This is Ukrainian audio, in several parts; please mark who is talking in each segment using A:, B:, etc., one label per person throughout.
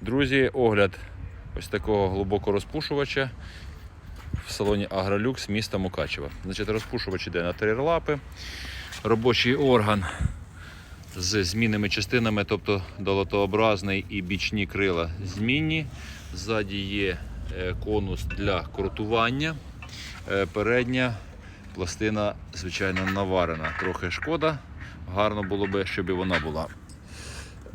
A: Друзі, огляд ось такого глибокого розпушувача в салоні Агролюкс міста Мукачева. Значить, розпушувач іде на три лапи. Робочий орган з змінними частинами, тобто долотообразний і бічні крила змінні. Ззаді є е, конус для крутування. Е, Передня пластина, звичайно, наварена. Трохи шкода. Гарно було би, щоб і вона була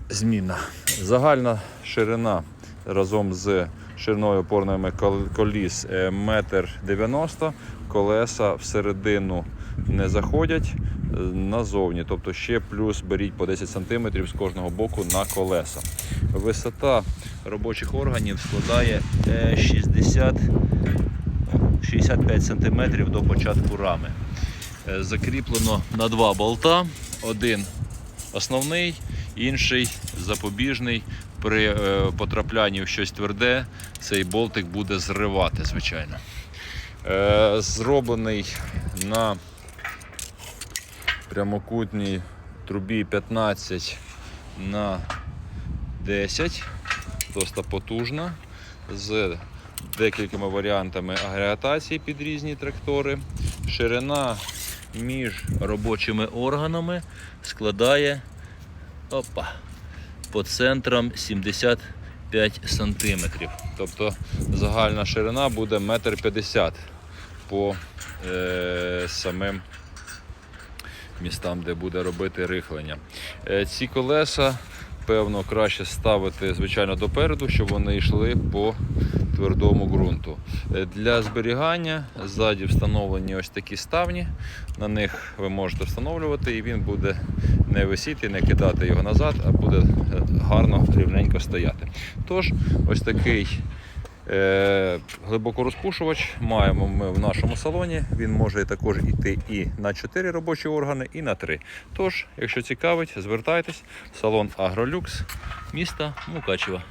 A: змінна. Загальна ширина разом з шириною опорними коліс е, метр 90 колеса всередину не заходять е, назовні, тобто ще плюс беріть по 10 см з кожного боку на колеса. Висота робочих органів складає е, 60 65 см до початку рами. Е, Закріплено на два болта. Один основний, інший запобіжний. При е, потраплянні в щось тверде цей болтик буде зривати, звичайно. Е, Зроблений на прямокутній трубі 15 на 10, досить потужна, з декількома варіантами агрегатації під різні трактори. Ширина між робочими органами складає опа, по центрам 75 сантиметрів. Тобто загальна ширина буде 1,50 м по е, самим містам, де буде робити рихлення. Е, ці колеса, певно, краще ставити, звичайно, допереду, щоб вони йшли по твердому ґрунту. Е, Для зберігання ззаді встановлені ось такі ставні. На них ви можете встановлювати, і він буде не висіти, не кидати його назад, а буде е, гарно рівненько стояти. Тож, ось такий е, глибокорозпушувач маємо ми в нашому салоні. Він може також йти і на 4 робочі органи, і на 3. Тож, якщо цікавить, звертайтесь. Салон Агролюкс міста Мукачева.